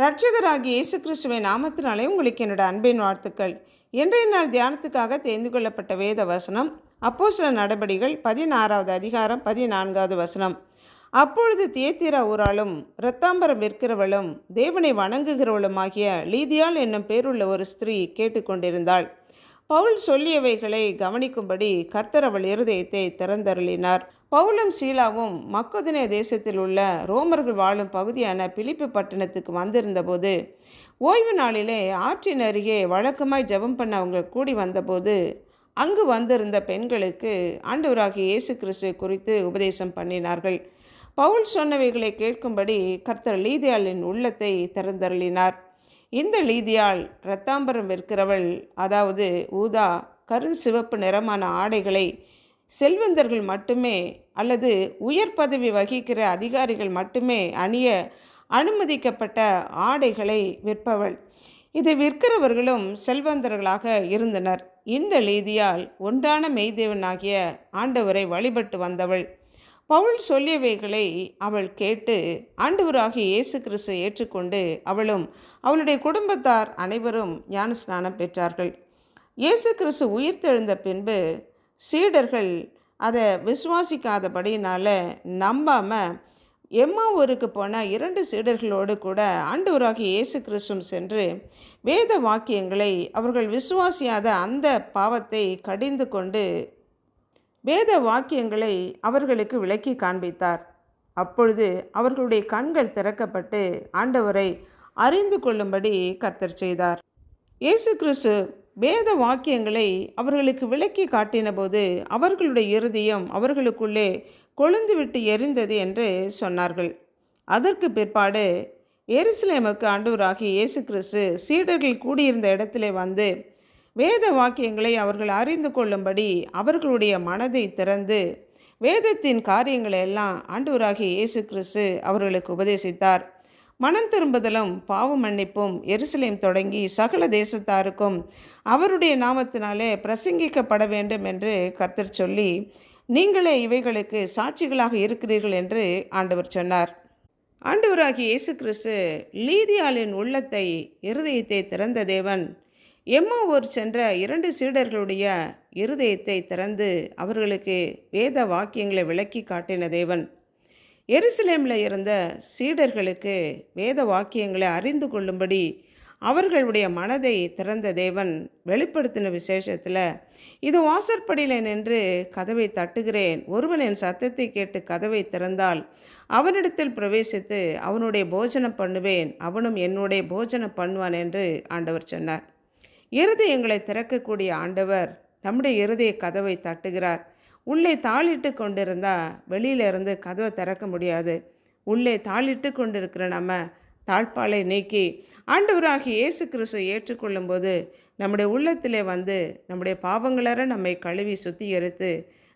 ரட்சகராகிய இயேசு கிறிஸ்துவின் நாமத்தினாலே உங்களுக்கு என்னோட அன்பின் வாழ்த்துக்கள். இன்றைய நாள் தியானத்துக்காக தேர்ந்து கொள்ளப்பட்ட வேத வசனம் அப்போ சில நடபடிகள் பதினாறாவது அதிகாரம் பதினான்காவது வசனம். அப்பொழுது தியத்திரா ஊராலும் இரத்தாம்பரம் விற்கிறவளும் தேவனை வணங்குகிறவளுமாகிய லீதியால் என்னும் பேருள்ள ஒரு ஸ்திரீ கேட்டுக்கொண்டிருந்தாள். பவுல் சொல்லியவைகளை கவனிக்கும்படி கர்த்தர் அவள் இருதயத்தை திறந்தருளினார். பவுலும் சீலாவும் மக்கதுனே தேசத்தில் உள்ள ரோமர்கள் வாழும் பகுதியான பிலிப்பு பட்டணத்துக்கு வந்திருந்தபோது ஓய்வு நாளிலே ஆற்றின் அருகே வழக்கமாய் ஜெபம் பண்ண அவங்க கூடி வந்தபோது அங்கு வந்திருந்த பெண்களுக்கு ஆண்டவராகிய இயேசு கிறிஸ்துவை குறித்து உபதேசம் பண்ணினார்கள். பவுல் சொன்னவைகளை கேட்கும்படி கர்த்தர் லீதியாளின் உள்ளத்தை திறந்தருளினார். இந்த லீதியால் இரத்தாம்பரம் விற்கிறவள் அதாவது ஊதா கருஞ்சிவப்பு நிறமான ஆடைகளை செல்வந்தர்கள் மட்டுமே அல்லது உயர் பதவி வகிக்கிற அதிகாரிகள் மட்டுமே அணிய அனுமதிக்கப்பட்ட ஆடைகளை விற்பவள். இதை விற்கிறவர்களும் செல்வந்தர்களாக இருந்தனர். இந்த லீதியால் ஒன்றான மெய்தேவனாகிய ஆண்டவரை வழிபட்டு வந்தவள். பவுல் சொல்லியவைகளை அவள் கேட்டு ஆண்டவராகிய இயேசு கிறிஸ்து ஏற்றுக்கொண்டு அவளும் அவளுடைய குடும்பத்தார் அனைவரும் ஞானஸ்நானம் பெற்றார்கள். இயேசு கிறிஸ்து உயிர்த்தெழுந்த பின்பு சீடர்கள் அதை விசுவாசிக்காதபடியினால நம்பாமல் எம்மா ஊருக்கு போன இரண்டு சீடர்களோடு கூட ஆண்டவராகி இயேசு கிறிஸ்தும் சென்று வேத வாக்கியங்களை அவர்கள் விசுவாசியாத அந்த பாவத்தை கடிந்து கொண்டு வேத வாக்கியங்களை அவர்களுக்கு விளக்கி காண்பித்தார். அப்பொழுது அவர்களுடைய கண்கள் திறக்கப்பட்டு ஆண்டவரை அறிந்து கொள்ளும்படி கர்த்தர் செய்தார். இயேசு கிறிஸ்து வேத வாக்கியங்களை அவர்களுக்கு விளக்கி காட்டினபோது அவர்களுடைய இருதயம் அவர்களுக்குள்ளே கொழுந்துவிட்டு எரிந்தது என்று சொன்னார்கள். அதற்கு பிற்பாடு எருசலேமுக்கு ஆண்டவராகி இயேசு கிறிஸ்து சீடர்கள் கூடியிருந்த இடத்திலே வந்து வேத வாக்கியங்களை அவர்கள் அறிந்து கொள்ளும்படி அவர்களுடைய மனதை திறந்து வேதத்தின் காரியங்களை எல்லாம் ஆண்டவராகிய இயேசு கிறிஸ்து அவர்களுக்கு உபதேசித்தார். மனம் திரும்புதலும் பாவ மன்னிப்பும் எருசலேம் தொடங்கி சகல தேசத்தாருக்கும் அவருடைய நாமத்தினாலே பிரசங்கிக்கப்பட வேண்டும் என்று கர்த்தர் சொல்லி நீங்களே இவைகளுக்கு சாட்சிகளாக இருக்கிறீர்கள் என்று ஆண்டவர் சொன்னார். ஆண்டவராகிய இயேசு கிறிஸ்து லீதியாளின் உள்ளத்தை இருதயத்தை திறந்த தேவன் எம்மாவூர் சென்ற இரண்டு சீடர்களுடைய இருதயத்தை திறந்து அவர்களுக்கு வேத வாக்கியங்களை விளக்கி காட்டின தேவன். எருசலேமில் இருந்த சீடர்களுக்கு வேத வாக்கியங்களை அறிந்து கொள்ளும்படி அவர்களுடைய மனதை திறந்த தேவன் வெளிப்படுத்தின விசேஷத்தில் இது வாசற்படியில் நின்று கதவை தட்டுகிறேன். ஒருவன் என் சத்தத்தை கேட்டு கதவை திறந்தால் அவனிடத்தில் பிரவேசித்து அவனுடைய போஜனம் பண்ணுவேன். அவனும் என்னுடைய போஜனம் பண்ணுவான் என்று ஆண்டவர் சொன்னார். இருதயங்களை திறக்கக்கூடிய ஆண்டவர் நம்முடைய இருதய கதவை தட்டுகிறார். உள்ளே தாளிட்டு கொண்டிருந்தால் வெளியிலிருந்து கதவை திறக்க முடியாது. உள்ளே தாளிட்டு கொண்டிருக்கிற நம்ம தாழ்பாலை நீக்கி ஆண்டவராகி இயேசு கிறிஸ்துவை ஏற்றுக்கொள்ளும்போது நம்முடைய உள்ளத்திலே வந்து நம்முடைய பாவங்களற நம்மை கழுவி சுத்திகரித்து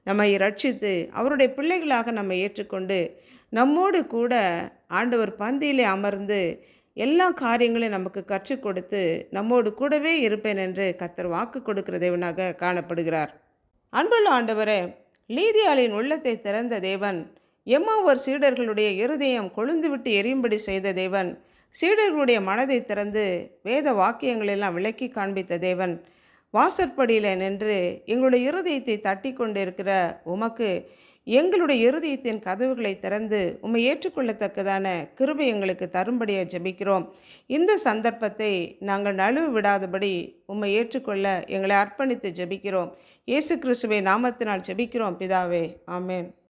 நம்மை ரட்சித்து அவருடைய பிள்ளைகளாக நம்மை ஏற்றுக்கொண்டு நம்மோடு கூட ஆண்டவர் பந்தியிலே அமர்ந்து எல்லா காரியங்களையும் நமக்கு கற்றுக் கொடுத்து நம்மோடு கூடவே இருப்பேன் என்று கத்தர் வாக்கு கொடுக்கிற தேவனாக காணப்படுகிறார். அன்புள்ள ஆண்டவரே லீதியாளின் உள்ளத்தை திறந்த தேவன் எம்மாவோர் சீடர்களுடைய இருதயம் கொழுந்துவிட்டு எரியும்படி செய்த தேவன் சீடர்களுடைய மனதை திறந்து வேத வாக்கியங்களெல்லாம் விளக்கி காண்பித்த தேவன் வாசற்படியில் நின்று எங்களுடைய இருதயத்தை தட்டி கொண்டிருக்கிற உமக்கு எங்களுடைய இருதயத்தின் கதவுகளை திறந்து உம்மை ஏற்றுக்கொள்ளத்தக்கதான கிருபை எங்களுக்கு தரும்படியாக ஜெபிக்கிறோம். இந்த சந்தர்ப்பத்தை நாங்கள் நழுவு விடாதபடி உம்மை ஏற்றுக்கொள்ள எங்களை அர்ப்பணித்து ஜெபிக்கிறோம். இயேசு கிறிஸ்துவை நாமத்தினால் ஜெபிக்கிறோம். பிதாவே ஆமேன்.